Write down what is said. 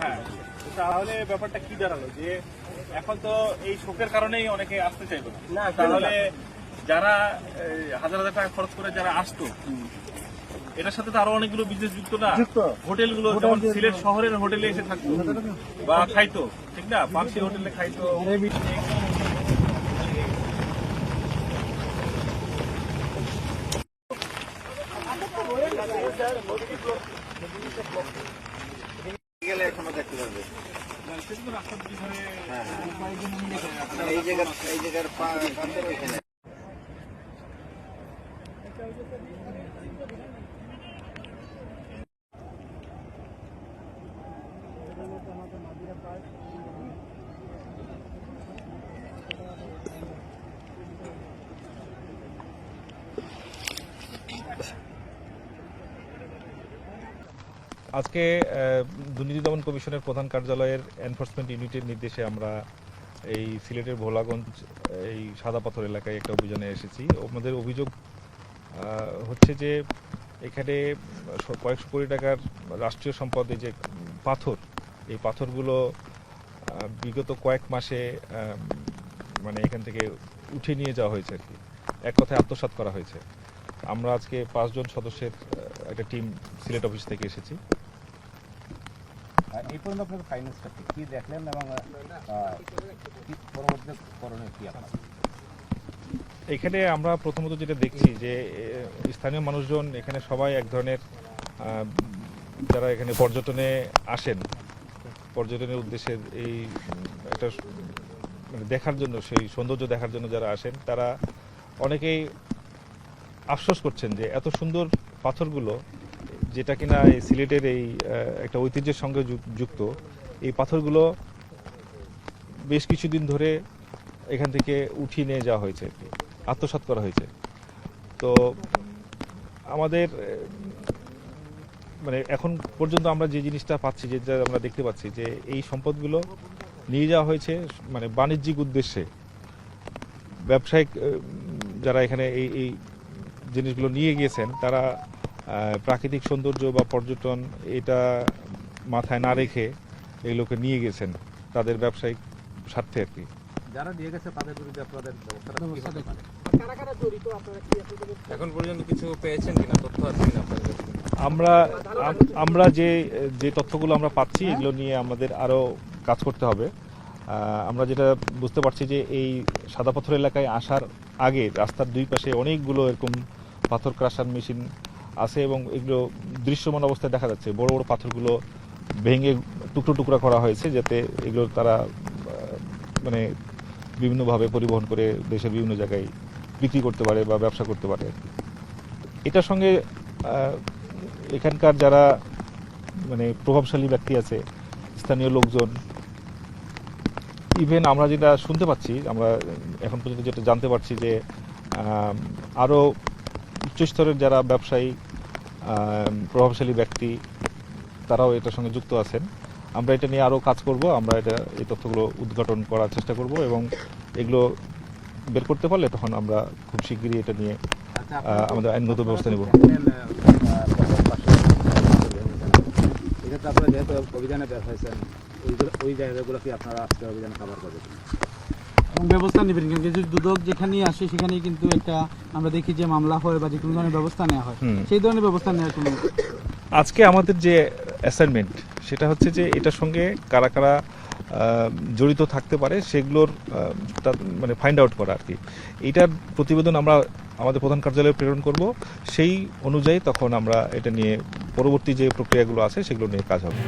হ্যাঁ তাহলে ব্যাপারটা কি দাঁড়াল? যে এখন তো এই শোকের কারণেই অনেকে আসতে চাইবে না। তাহলে যারা হাজার হাজার টাকা খরচ করে যারা আসতো এটার সাথে তো আরও অনেকগুলো বিজনেস যুক্ত না? যুক্ত। হোটেলগুলো যেমন সিলেট শহরের হোটেলে এসে থাকতো বা খাইতো ঠিক না? পাখি হোটেলে খাইতো। গেলে এখনও দেখতে পারবে সেগুলো রাস্তার দুই ধারে এই জায়গার এই জায়গার আজকে দুর্নীতি দমন কমিশনের প্রধান কার্যালয়ের এনফোর্সমেন্ট ইউনিটের নির্দেশে আমরা এই সিলেটের ভোলাগঞ্জ, এই সাদা পাথর এলাকায় একটা অভিযানে এসেছি। আমাদের অভিযোগ হচ্ছে যে এখানে কয়েকশো কোটি টাকার রাষ্ট্রীয় সম্পদ যে পাথর, এই পাথরগুলো বিগত কয়েক মাসে মানে এখান থেকে উঠে নিয়ে যাওয়া হয়েছে আর কি। এক কথায় আত্মসাৎ করা হয়েছে। আমরা আজকে পাঁচজন সদস্যের একটা টিম সিলেট অফিস থেকে এসেছি। এই পর্যন্ত আপনার ফাইন্যান্সটা কি দেখলেন এবং পরবর্তী করণীয় কি আপনার? এখানে আমরা প্রথমত যেটা দেখছি যে স্থানীয় মানুষজন এখানে সবাই এক ধরনের যারা এখানে পর্যটনে আসেন, পর্যটনের উদ্দেশ্যে এই একটা মানে দেখার জন্য, সেই সৌন্দর্য দেখার জন্য যারা আসেন, তারা অনেকেই আফসোস করছেন যে এত সুন্দর পাথরগুলো যেটা কিনা এই সিলেটের এই একটা ঐতিহ্যের সঙ্গে যুক্ত, এই পাথরগুলো বেশ কিছুদিন ধরে এখান থেকে উঠিয়ে নিয়ে যাওয়া হয়েছে। আত্মসাৎ করা হয়েছে তো আমাদের মানে এখন পর্যন্ত আমরা যে জিনিসটা পাচ্ছি, যে যা আমরা দেখতে পাচ্ছি, যে এই সম্পদগুলো নিয়ে যাওয়া হয়েছে মানে বাণিজ্যিক উদ্দেশ্যে ব্যবসায়িক যারা এখানে এই এই জিনিসগুলো নিয়ে গিয়েছেন, তারা প্রাকৃতিক সৌন্দর্য বা পর্যটন এটা মাথায় না রেখে এগুলোকে নিয়ে গেছেন তাদের ব্যবসায়িক স্বার্থে আর কি। যারা দিয়ে গেছে তাদের বিরুদ্ধে আপনাদের এখন পর্যন্ত কিছু পেয়েছেন কিনা? তথ্য আছে কিনা আপনার কাছে? আমরা আমরা যে যে তথ্যগুলো আমরা পাচ্ছি এগুলো নিয়ে আমাদের আরও কাজ করতে হবে। আমরা যেটা বুঝতে পারছি যে এই সাদা পাথর এলাকায় আসার আগে রাস্তার দুই পাশে অনেকগুলো এরকম পাথর ক্রাশার মেশিন আছে এবং এগুলো দৃশ্যমান অবস্থায় দেখা যাচ্ছে বড় বড় পাথরগুলো ভেঙে টুকরো, টুকরা করা হয়েছে যাতে এগুলো তারা মানে বিভিন্নভাবে পরিবহন করে দেশের বিভিন্ন জায়গায় বিক্রি করতে পারে বা ব্যবসা করতে পারে। এটার সঙ্গে এখানকার যারা মানে প্রভাবশালী ব্যক্তি আছে, স্থানীয় লোকজন ইভেন আমরা যেটা শুনতে পাচ্ছি, আমরা এখন পর্যন্ত যেটা জানতে পারছি যে আরও উচ্চস্তরের যারা ব্যবসায়ী প্রভাবশালী ব্যক্তি তারাও এটার সঙ্গে যুক্ত আছেন। আমরা এটা নিয়ে আরও কাজ করব আমরা এটা এই তথ্যগুলো উদ্ঘাটন করার চেষ্টা করব এবং এগুলো বের করতে পারলে তখন আমরা খুব শিগগিরই এটা নিয়ে আচ্ছা আমাদের আইনগত ব্যবস্থা নেব। আপনারা যেহেতু অভিযানে বের হয়েছেন ওই জায়গাগুলো কি আপনারা আজকে অভিযানে কভার করবেন। এবং ব্যবস্থা নেবেন কিন্তু যদি দুদক যেখানেই আসে সেখানেই কিন্তু একটা আমরা দেখি যে মামলা হয় বা যে কোনো ধরনের ব্যবস্থা নেওয়া হয়। সেই ধরনের ব্যবস্থা নেওয়ার কোনো আজকে আমাদের যে অ্যাসাইনমেন্ট সেটা হচ্ছে যে এটার সঙ্গে কারা কারা জড়িত থাকতে পারে সেগুলোর মানে ফাইন্ড আউট করা আর কি। এইটার প্রতিবেদন আমরা আমাদের প্রধান কার্যালয়ে প্রেরণ করব। সেই অনুযায়ী তখন আমরা এটা নিয়ে পরবর্তী যে প্রক্রিয়াগুলো আছে সেগুলো নিয়ে কাজ হবে।